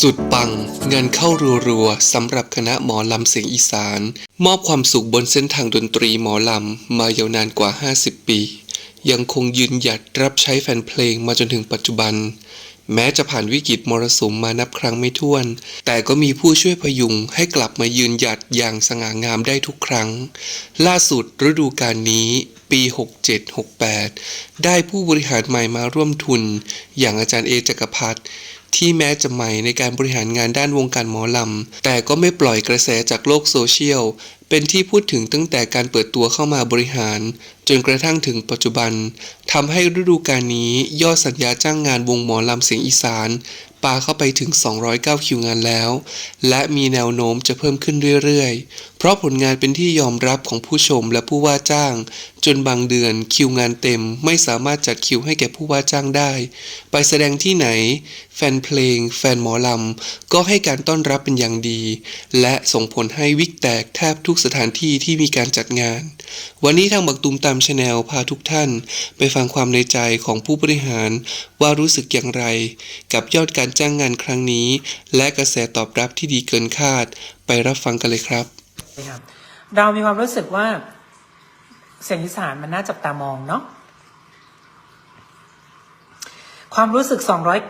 สุดปังเงินเข้ารัวๆสำหรับคณะหมอลำเสียงอีสาน มอบความสุขบนเส้นทางดนตรีหมอลำ มายาวนานกว่า 50 ปี ยังคงยืนหยัดรับใช้แฟนเพลงมาจนถึงปัจจุบัน แม้จะผ่านวิกฤตมรสุมมานับครั้งไม่ถ้วน แต่ก็มีผู้ช่วยพยุงให้กลับมายืนหยัดอย่างสง่างามได้ทุกครั้ง ล่าสุดฤดูกาลนี้ปี 67-68 ได้ผู้บริหารใหม่มาร่วมทุน อย่างอาจารย์เอจักรพัฒน์ ที่แม้จะใหม่ในการบริหารงานด้านวงการหมอลำ แต่ก็ไม่ปล่อยกระแสจากโลกโซเชียล เป็นที่พูดถึงตั้งแต่การเปิดตัวเข้ามาบริหารจนกระทั่งถึงปัจจุบันทำให้ฤดูกาลนี้ยอดสัญญาจ้างงานวงหมอลำเสียงอีสานปาเข้าไปถึง 209 คิวงานแล้ว และมีแนวโน้มจะเพิ่มขึ้นเรื่อยๆ เพราะผลงานเป็นที่ยอมรับของผู้ชมและผู้ว่าจ้าง จนบางเดือนคิวงานเต็มไม่สามารถจัดคิวให้แก่ผู้ว่าจ้างได้ ไปแสดงที่ไหน แฟนเพลง แฟนหมอลำ ก็ให้การต้อนรับเป็นอย่างดี และส่งผลให้วิกแตกแทบทุกสถานที่ที่มีการจัดงาน วันนี้ทางบักตูมตามชาแนลพาทุกท่าน ไปฟังความในใจของผู้บริหาร ว่ารู้สึกอย่างไร กับยอดการจ้างงานครั้งนี้ และกระแสตอบรับที่ดีเกินคาด ไปรับฟังกันเลยครับนะครับเรามีความรู้สึกว่าเสียงอีสานมันน่าจับตามองเนาะความรู้สึก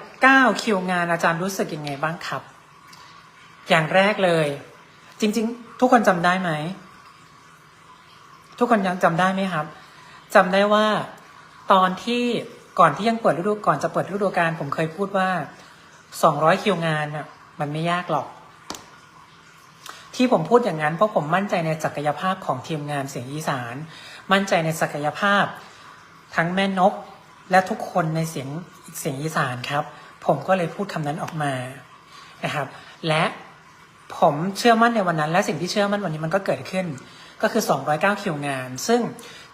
209 คิวงานอาจารย์รู้สึกยังไงบ้างครับ อย่างแรกเลย จริง ๆ ทุกคนจำได้ไหม ทุกคนยังจำได้ไหมครับจำได้ว่าตอนที่ก่อนที่ยังเปิดฤดูก่อนจะเปิดฤดูกาลผมเคยพูดว่า 200 คิวงานน่ะมันไม่ยากหรอก ที่ผมพูดอย่างนั้นเพราะผมมั่นใจในศักยภาพของทีมงานเสียงอีสาน มั่นใจในศักยภาพ ทั้งแม่นกและทุกคนในเสียงเสียงอีสานครับ ผมก็เลยพูดคำนั้นออกมานะครับ และผมเชื่อมั่นในวันนั้น และสิ่งที่เชื่อมั่นวันนี้มันก็เกิดขึ้น ก็คือ 209 คิวงาน ซึ่ง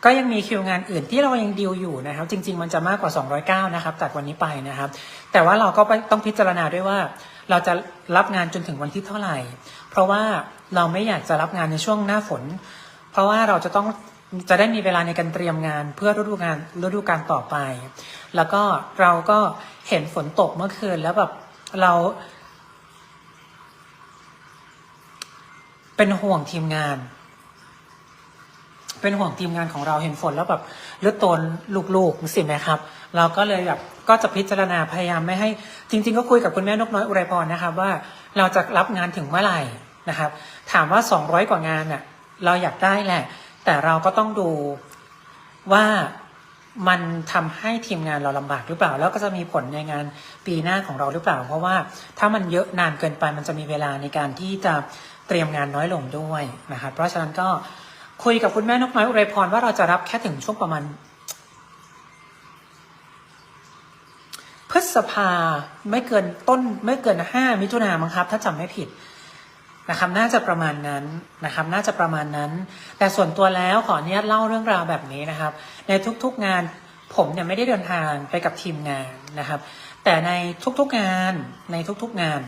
ก็ยังมีคิวงานอื่นที่เรายังดีลอยู่นะครับ จริง ๆ มันจะมากกว่า 209 นะครับจากวันนี้ไปนะครับ แต่ว่าเราก็ต้องพิจารณาด้วยว่า เราจะรับงานจนถึงวันที่เท่าไหร่ เพราะว่าเราไม่อยากจะรับงานในช่วงหน้าฝน เพราะว่าเราจะต้องจะได้มีเวลาในการเตรียมงานเพื่อฤดูงานฤดูกาลต่อไป แล้วก็เราก็เห็นฝนตกเมื่อคืนแล้วแบบเรา เป็นห่วงทีมงาน เป็นห่วงทีมงานของเราเห็นฝนแล้วแบบเลือดตนลูกๆสิไหมครับ เราก็เลยแบบก็จะพิจารณาพยายามไม่ให้ จริง ๆ ก็คุยกับคุณแม่นกน้อยอุไรพรนะครับว่าเราจะรับงานถึงเมื่อไหร่นะครับ ถามว่า 200 กว่างานน่ะเราอยากได้แหละ แต่เราก็ต้องดูว่ามันทำให้ทีมงานเราลำบากหรือเปล่า แล้วก็จะมีผลในงานปีหน้าของเราหรือเปล่า เพราะว่าถ้ามันเยอะนานเกินไปมันจะมีเวลาในการที่จะเตรียมงานน้อยลงด้วยนะครับ เพราะฉะนั้นก็ คุยกับคุณแม่นกน้อยอุไรพรว่าเราจะรับแค่ถึงช่วงประมาณ พฤษภาไม่เกินต้นไม่เกินห้ามิถุนามั้งครับ ถ้าจำไม่ผิดนะครับน่าจะประมาณนั้นนะครับน่าจะประมาณนั้น แต่ส่วนตัวแล้วขออนุญาตเล่าเรื่องราวแบบนี้นะครับ ในทุกๆงานผมเนี่ยไม่ได้เดินทางไปกับทีมงานนะครับ แต่ในทุกๆงานในทุกๆงาน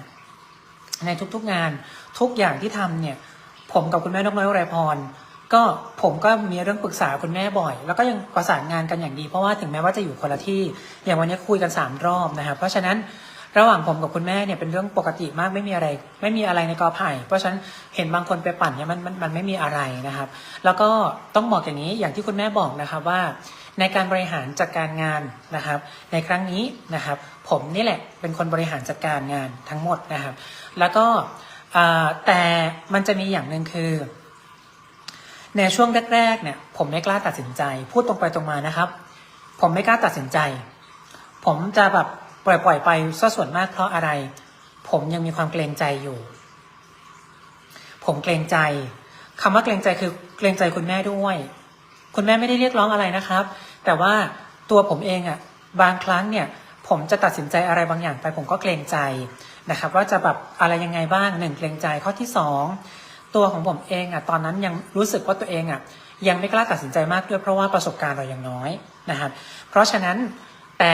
ในทุกๆงาน ทุกอย่างที่ทำเนี่ย ผมกับคุณแม่นกน้อยอุไรพร ก็ผมก็มีเรื่องปรึกษาคุณแม่บ่อย แล้วก็ยังประสานงานกันอย่างดี เพราะว่าถึงแม้ว่าจะอยู่คนละที่ อย่างวันนี้คุยกันสามรอบนะครับ เพราะฉะนั้นระหว่างผมกับคุณแม่เนี่ยเป็นเรื่องปกติมากไม่มีอะไร ไม่มีอะไรในกอไผ่ เพราะฉะนั้นเห็นบางคนไปปั่นเนี่ยมันมันมันไม่มีอะไรนะครับ แล้วก็ต้องบอกอย่างนี้อย่างที่คุณแม่บอกนะครับว่า ในการบริหารจัดการงานนะครับ ในครั้งนี้นะครับ ผมนี่แหละเป็นคนบริหารจัดการงานทั้งหมดนะครับ แล้วก็แต่มันจะมีอย่างหนึ่งคือ ในช่วงแรกๆเนี่ยผมไม่กล้าตัดสินใจ พูดตรงไปตรงมานะครับ ผมไม่กล้าตัดสินใจ ผมจะแบบปล่อยปล่อยๆไปซะส่วนมากเพราะอะไร ผมยังมีความเกรงใจอยู่ ผมเกรงใจคำว่าเกรงใจคือเกรงใจคุณแม่ด้วย คุณแม่ไม่ได้เรียกร้องอะไรนะครับ แต่ว่าตัวผมเองอะ่ะบางครั้งเนี่ย ผมจะตัดสินใจอะไรบางอย่างไป ผมก็เกรงใจนะครับ ว่าจะแบบอะไรยังไงบ้างหนึ่งเกรงใจข้อที่สอง ตัวของผมเองอะตอนนั้นยังรู้สึกว่าตัวเองอะยังไม่กล้าตัดสินใจมากด้วยเพราะว่าประสบการณ์เรายังน้อยนะครับเพราะฉะนั้นแต่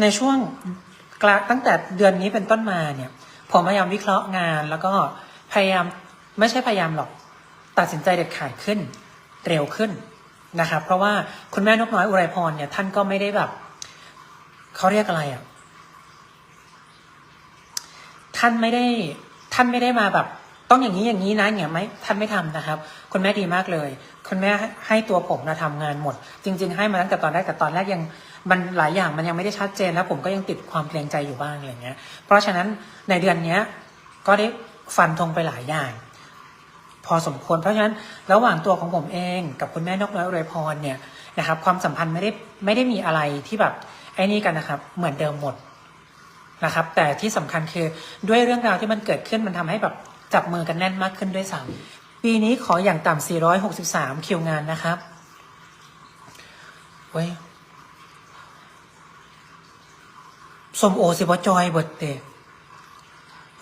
ในช่วงกลางตั้งแต่เดือนนี้เป็นต้นมาเนี่ยผมพยายามวิเคราะห์งานแล้วก็พยายามไม่ใช่พยายามหรอกตัดสินใจเด็ดขาดขึ้นเร็วขึ้นนะครับ เพราะว่าคุณแม่นกน้อยอุไรพรเนี่ยท่านก็ไม่ได้แบบเขาเรียกอะไรอะ่ะท่านไม่ได้ท่านไม่ได้มาแบบ ต้องอย่างนี้อย่างนี้นะอย่างไม่ท่านไม่ทำนะครับ คุณแม่ดีมากเลย คุณแม่ให้ตัวผมนะทำงานหมด จริง ๆ ให้มาตั้งแต่ตอนแรกแต่ตอนแรกยังมันหลายอย่างมันยังไม่ได้ชัดเจน แล้วผมก็ยังติดความเกรงใจอยู่บ้างอะไรเงี้ย เพราะฉะนั้นในเดือนเนี้ยก็ได้ฟันธงไปหลายอย่าง พอสมควรเพราะฉะนั้นระหว่างตัวของผมเองกับคุณแม่นกน้อยอุไรพรเนี่ยนะครับ ความสัมพันธ์ไม่ได้ไม่ได้มีอะไรที่แบบไอ้นี่กันนะครับ เหมือนเดิมหมดนะครับแต่ที่สำคัญคือด้วยเรื่องราวที่มันเกิดขึ้นมันทำให้แบบ จับมือกันแน่นมากขึ้นด้วยซ้ำปีนี้ขออย่างต่ำ463 คิวงานนะครับเว้ยสมโอสิบจอยเบิดเต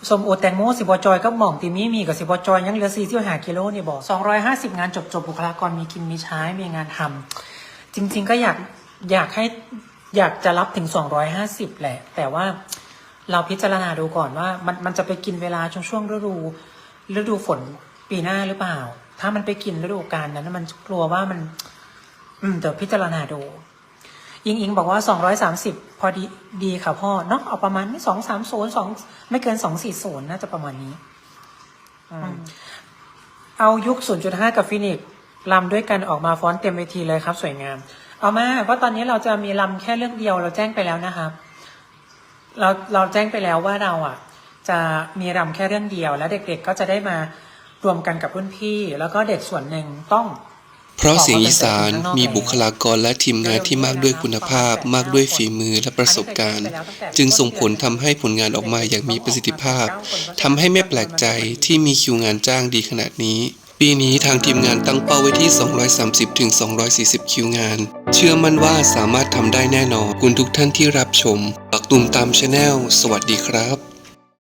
สมโอแตงโมสิบจอยก็หม่องตีมีมีกับสิบจอยยังเหลือสี่ที่หากิโลนี่บอกสองร้อยห้าสิบงานจบจบบุคลากรมีกินมีใช้มีงานทำจริง ๆ ก็อยากอยากให้อยากจะรับถึงสองร้อยห้าสิบแหละ แต่ว่า เราพิจารณาดูก่อนว่า มันมันจะไปกินเวลาช่วงช่วงฤดูฤดูฝนปีหน้าหรือเปล่า ถ้ามันไปกินฤดูกาลนั้นมันกลัวว่ามัน อืมเดี๋ยวพิจารณาดูยิงอิงบอกว่าสองร้อยสามสิบพอดีดีค่ะพ่อเนาะเอาประมาณสองสามศูนย์สองไม่เกินสองสี่ศูนย์น่าจะประมาณนี้อืมเอายุคศูนย์จุดห้ากับฟินิกซ์ลำด้วยกันออกมาฟ้อนเต็มเวทีเลยครับ สวยงาม เอามาเพราะตอนนี้เราจะมีลำแค่เรื่องเดียวเราแจ้งไปแล้วนะครับ เราเราแจ้งไปแล้วว่าเราอะ จะมีรำแค่เรื่องเดียว แล้วเด็กๆก็จะได้มารวมกันกับรุ่นพี่ แล้วก็เด็กส่วนหนึ่งต้อง เพราะเสียงอีสานมีบุคลากรและทีมงานที่มากด้วยคุณภาพ มากด้วยฝีมือและประสบการณ์ จึงส่งผลทำให้ผลงานออกมาอย่างมีประสิทธิภาพทำให้ไม่แปลกใจที่มีคิวงานจ้างดีขนาดนี้ ปีนี้ทางทีมงานตั้งเป้าไว้ที่ 230ถึง240 คิวงาน เชื่อมั่นว่าสามารถทำได้แน่นอน คุณทุกท่านที่รับชมปักตุมตามชาแนลสวัสดีครับ